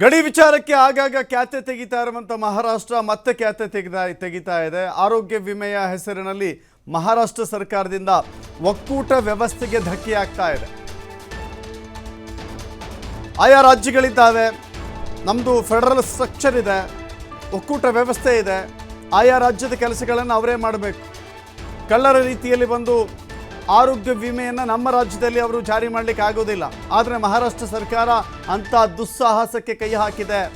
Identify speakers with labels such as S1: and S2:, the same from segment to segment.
S1: ಗಡಿ ವಿಚಾರಕ್ಕೆ ಆಗಾಗ ಖ್ಯಾತೆ ತೆಗಿತಾ ಇರುವಂಥ ಮಹಾರಾಷ್ಟ್ರ ಮತ್ತೆ ಖ್ಯಾತೆ ತೆಗಿತಾ ತೆಗಿತಾ ಇದೆ. ಆರೋಗ್ಯ ವಿಮೆಯ ಹೆಸರಿನಲ್ಲಿ ಮಹಾರಾಷ್ಟ್ರ ಸರ್ಕಾರದಿಂದ ಒಕ್ಕೂಟ ವ್ಯವಸ್ಥೆಗೆ ಧಕ್ಕೆಯಾಗ್ತಾ ಇದೆ. ಆಯಾ ರಾಜ್ಯಗಳಿದ್ದಾವೆ. ನಮ್ಮದು ಫೆಡರಲ್ ಸ್ಟ್ರಕ್ಚರ್ ಇದೆ. ಒಕ್ಕೂಟ ವ್ಯವಸ್ಥೆ ಇದೆ. ಆಯಾ ರಾಜ್ಯದ ಕೆಲಸಗಳನ್ನು ಅವರೇ ಮಾಡಬೇಕು. ಕಳ್ಳರ ರೀತಿಯಲ್ಲಿ ಬಂದು ಆರೋಗ್ಯ ವಿಮೆಯನ್ನು ನಮ್ಮ ರಾಜ್ಯದಲ್ಲಿ ಅವರು ಜಾರಿ ಮಾಡಲಿಕ್ಕೆ ಆಗೋದಿಲ್ಲ. ಆದರೆ ಮಹಾರಾಷ್ಟ್ರ ಸರ್ಕಾರ ಅಂಥ ದುಸ್ಸಾಹಸಕ್ಕೆ ಕೈ ಹಾಕಿದೆ.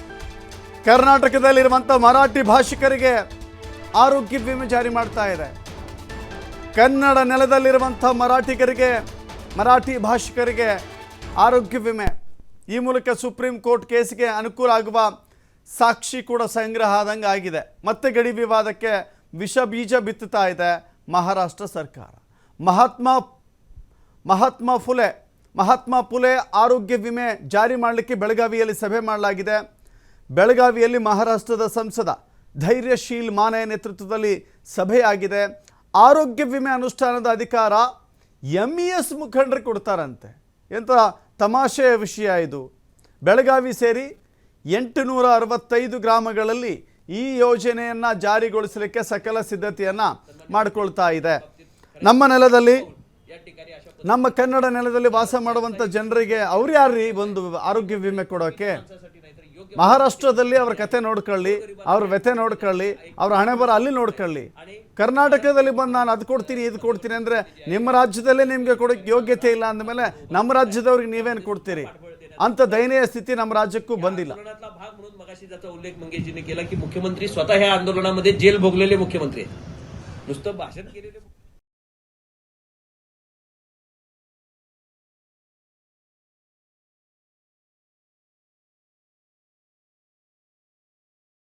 S1: ಕರ್ನಾಟಕದಲ್ಲಿರುವಂಥ ಮರಾಠಿ ಭಾಷಿಕರಿಗೆ ಆರೋಗ್ಯ ವಿಮೆ ಜಾರಿ ಮಾಡ್ತಾ ಇದೆ. ಕನ್ನಡ ನೆಲದಲ್ಲಿರುವಂಥ ಮರಾಠಿಗರಿಗೆ, ಮರಾಠಿ ಭಾಷಿಕರಿಗೆ ಆರೋಗ್ಯ ವಿಮೆ. ಈ ಮೂಲಕ ಸುಪ್ರೀಂ ಕೋರ್ಟ್ ಕೇಸಿಗೆ ಅನುಕೂಲ ಆಗುವ ಸಾಕ್ಷಿ ಕೂಡ ಸಂಗ್ರಹ ಆದಂಗೆ ಆಗಿದೆ. ಮತ್ತೆ ಗಡಿ ವಿವಾದಕ್ಕೆ ವಿಷ ಬೀಜ ಬಿತ್ತುತ್ತಾ ಇದೆ ಮಹಾರಾಷ್ಟ್ರ ಸರ್ಕಾರ. ಮಹಾತ್ಮ ಮಹಾತ್ಮ ಫುಲೆ ಮಹಾತ್ಮ ಫುಲೆ ಆರೋಗ್ಯ ವಿಮೆ ಜಾರಿ ಮಾಡಲಿಕ್ಕೆ ಬೆಳಗಾವಿಯಲ್ಲಿ ಸಭೆ ಮಾಡಲಾಗಿದೆ. ಬೆಳಗಾವಿಯಲ್ಲಿ ಮಹಾರಾಷ್ಟ್ರದ ಸಂಸದ ಧೈರ್ಯಶೀಲ್ ಮಾನೆ ನೇತೃತ್ವದಲ್ಲಿ ಸಭೆಯಾಗಿದೆ. ಆರೋಗ್ಯ ವಿಮೆ ಅನುಷ್ಠಾನದ ಅಧಿಕಾರ ಎಂ ಇ ಎಸ್ ಮುಖಂಡರು ಕೊಡ್ತಾರಂತೆ. ಎಂಥ ತಮಾಷೆಯ ವಿಷಯ ಇದು. ಬೆಳಗಾವಿ ಸೇರಿ ಎಂಟುನೂರ ಅರವತ್ತೈದು ಗ್ರಾಮಗಳಲ್ಲಿ ಈ ಯೋಜನೆಯನ್ನು ಜಾರಿಗೊಳಿಸಲಿಕ್ಕೆ ಸಕಲ ಸಿದ್ಧತೆಯನ್ನು ಮಾಡಿಕೊಳ್ತಾ ಇದೆ. ನಮ್ಮ ನೆಲದಲ್ಲಿ ನಮ್ಮ ಕನ್ನಡ ನೆಲದಲ್ಲಿ ವಾಸ ಮಾಡುವಂಥ ಜನರಿಗೆ ಅವ್ರು ಯಾರ್ರೀ ಒಂದು ಆರೋಗ್ಯ ವಿಮೆ ಕೊಡೋಕೆ ಮಹಾರಾಷ್ಟ್ರದಲ್ಲಿ ಅವ್ರ ಕತೆ ನೋಡ್ಕೊಳ್ಳಿ ಅವ್ರ ವ್ಯಥೆ ನೋಡ್ಕೊಳ್ಳಿ ಅವ್ರ ಹಣೆ ಬರ ಅಲ್ಲಿ ನೋಡ್ಕೊಳ್ಳಿ ಕರ್ನಾಟಕದಲ್ಲಿ ಬಂದು ನಾನು ಅದು ಕೊಡ್ತೀನಿ ಇದು ಕೊಡ್ತೀನಿ ಅಂದರೆ ನಿಮ್ಮ ರಾಜ್ಯದಲ್ಲೇ ನಿಮಗೆ ಕೊಡೋಕ್ಕೆ ಯೋಗ್ಯತೆ ಇಲ್ಲ ಅಂದಮೇಲೆ ನಮ್ಮ ರಾಜ್ಯದವ್ರಿಗೆ ನೀವೇನು ಕೊಡ್ತೀರಿ ಅಂಥ दयनीय ಸ್ಥಿತಿ ನಮ್ಮ ರಾಜ್ಯಕ್ಕೂ ಬಂದಿಲ್ಲ
S2: आंदोलनातला भाग म्हणून मगाशी ज्याचा उल्लेख मंगेशजीने केला की मुख्यमंत्री स्वतः ह्या आंदोलनामध्ये जेल भोगलेले मुख्यमंत्री आहेत नुसतं भाषण केलेले मुख्यमंत्री